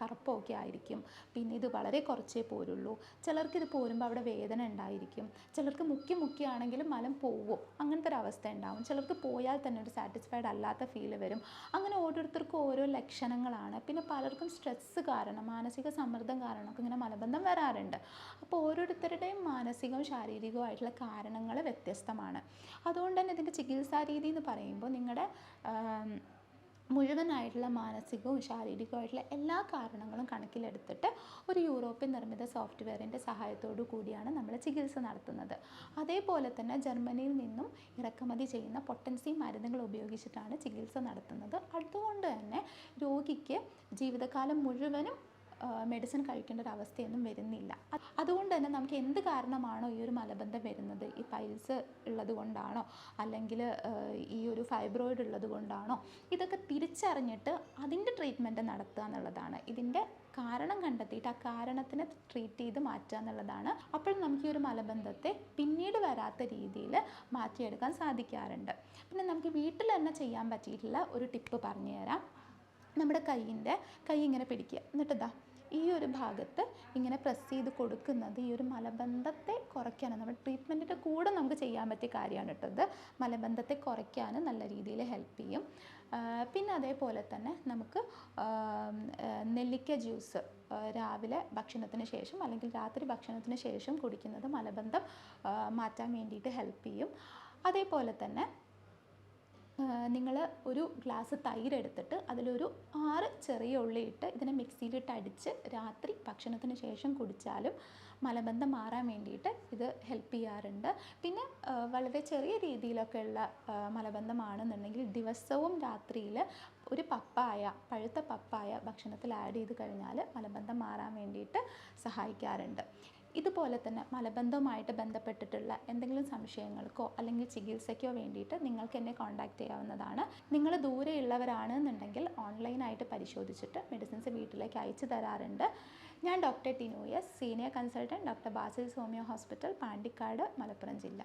കറുപ്പോ ഒക്കെ ആയിരിക്കും. പിന്നെ ഇത് വളരെ കുറച്ചേ പോരുള്ളൂ. ചിലർക്ക് ഇത് പോരുമ്പോൾ അവിടെ വേദന ഉണ്ടായിരിക്കും. ചിലർക്ക് മുക്കി മുക്കിയാണെങ്കിലും മലം പോവും. അങ്ങനത്തെ ഒരു അവസ്ഥ ഉണ്ടാവും ചിലർക്ക് പോയാൽ തന്നെ ഒരു സാറ്റിസ്ഫൈഡ് അല്ലാത്ത ഫീൽ വരും. അങ്ങനെ ഓരോരുത്തർക്കും ഓരോ ലക്ഷണങ്ങളാണ്. പിന്നെ പലർക്കും സ്ട്രെസ്സ് കാരണം മാനസിക സമ്മർദ്ദം കാരണമൊക്കെ ഇങ്ങനെ മലബന്ധം വരാറുണ്ട്. അപ്പോൾ ഓരോരുത്തരുടെയും മാനസികവും ശാരീരികവും ആയിട്ടുള്ള കാരണങ്ങൾ വ്യത്യസ്തമാണ്. അതുകൊണ്ട് തന്നെ ഇതിന്റെ ചികിത്സാ രീതി എന്ന് പറയുമ്പോൾ നിങ്ങളുടെ മുഴുവനായിട്ടുള്ള മാനസികവും ശാരീരികവുമായിട്ടുള്ള എല്ലാ കാരണങ്ങളും കണക്കിലെടുത്തിട്ട് ഒരു യൂറോപ്യൻ നിർമ്മിത സോഫ്റ്റ്വെയറിന്റെ സഹായത്തോടു കൂടിയാണ് നമ്മൾ ചികിത്സ നടത്തുന്നത്. അതേപോലെ തന്നെ ജർമ്മനിയിൽ നിന്നും ഇറക്കുമതി ചെയ്യുന്ന പൊട്ടൻസി മരുന്നുകൾ ഉപയോഗിച്ചിട്ടാണ് ചികിത്സ നടത്തുന്നത്. അതുകൊണ്ട് തന്നെ രോഗിക്ക് ജീവിതകാലം മുഴുവനും മെഡിസിൻ കഴിക്കേണ്ട ഒരു അവസ്ഥയൊന്നും വരുന്നില്ല. അതുകൊണ്ട് തന്നെ നമുക്ക് എന്ത് കാരണമാണോ ഈ ഒരു മലബന്ധം വരുന്നത്? ഈ പൈൽസ് ഉള്ളത് കൊണ്ടാണോ? അല്ലെങ്കിൽ ഈ ഒരു ഫൈബ്രോയിഡ് ഉള്ളത് കൊണ്ടാണോ? ഇതൊക്കെ തിരിച്ചറിഞ്ഞിട്ട് അതിന്റെ ട്രീറ്റ്മെന്റ് നടത്തുക എന്നുള്ളതാണ്. ഇതിന്റെ കാരണം കണ്ടെത്തിയിട്ട് ആ കാരണത്തിനെ ട്രീറ്റ് ചെയ്ത് മാറ്റുക എന്നുള്ളതാണ്. അപ്പോൾ നമുക്ക് ഈ ഒരു മലബന്ധത്തെ പിന്നീട് വരാത്ത രീതിയിൽ മാറ്റിയെടുക്കാൻ സാധിക്കാറുണ്ട്. പിന്നെ നമുക്ക് വീട്ടിൽ തന്നെ ചെയ്യാൻ പറ്റിയിട്ടുള്ള ഒരു ടിപ്പ് പറഞ്ഞു തരാം നമ്മുടെ കൈയിന്റെ കൈ ഇങ്ങനെ പിടിക്കുക. എന്നിട്ട് ഇതാ ഈ ഒരു ഭാഗത്ത് ഇങ്ങനെ പ്രസ് ചെയ്ത് കൊടുക്കുന്നത് ഈ ഒരു മലബന്ധത്തെ കുറയ്ക്കാനും നമ്മൾ ട്രീറ്റ്മെന്റിന്റെ കൂടെ നമുക്ക് ചെയ്യാൻ പറ്റിയ കാര്യമാണ് കേട്ടത് മലബന്ധത്തെ കുറയ്ക്കാനും നല്ല രീതിയിൽ ഹെൽപ്പ് ചെയ്യും. പിന്നെ അതേപോലെ തന്നെ നമുക്ക് നെല്ലിക്ക ജ്യൂസ് രാവിലെ ഭക്ഷണത്തിന് ശേഷം അല്ലെങ്കിൽ രാത്രി ഭക്ഷണത്തിന് ശേഷം കുടിക്കുന്നത് മലബന്ധം മാറ്റാൻ വേണ്ടിയിട്ട് ഹെൽപ്പ് ചെയ്യും. അതേപോലെ തന്നെ നിങ്ങൾ ഒരു ഗ്ലാസ് തൈര് എടുത്തിട്ട് അതിലൊരു ആറ് ചെറിയ ഉള്ളി ഇട്ട് ഇതിനെ മിക്സിയിലിട്ട് അടിച്ച് രാത്രി ഭക്ഷണത്തിന് ശേഷം കുടിച്ചാലും മലബന്ധം മാറാൻ വേണ്ടിയിട്ട് ഇത് ഹെൽപ്പ് ചെയ്യാറുണ്ട്. പിന്നെ വളരെ ചെറിയ രീതിയിലൊക്കെ ഉള്ള മലബന്ധമാണെന്നുണ്ടെങ്കിൽ ദിവസവും രാത്രിയിൽ ഒരു പപ്പായ പഴുത്ത പപ്പായ ഭക്ഷണത്തിൽ ആഡ് ചെയ്ത് കഴിഞ്ഞാൽ മലബന്ധം മാറാൻ വേണ്ടിയിട്ട് സഹായിക്കാറുണ്ട്. ഇതുപോലെ തന്നെ മലബന്ധവുമായിട്ട് ബന്ധപ്പെട്ടിട്ടുള്ള എന്തെങ്കിലും സംശയങ്ങൾക്കോ അല്ലെങ്കിൽ ചികിത്സയ്ക്കോ വേണ്ടിയിട്ട് നിങ്ങൾക്ക് എന്നെ കോൺടാക്റ്റ് ചെയ്യാവുന്നതാണ്. നിങ്ങൾ ദൂരെയുള്ളവരാണ് എന്നുണ്ടെങ്കിൽ ഓൺലൈനായിട്ട് പരിശോധിച്ചിട്ട് മെഡിസിൻസ് വീട്ടിലേക്ക് അയച്ചു തരാറുണ്ട്. ഞാൻ doctor Tinu S senior consultant doctor Basil homeo hospital Pandikkad Malappuram ജില്ല.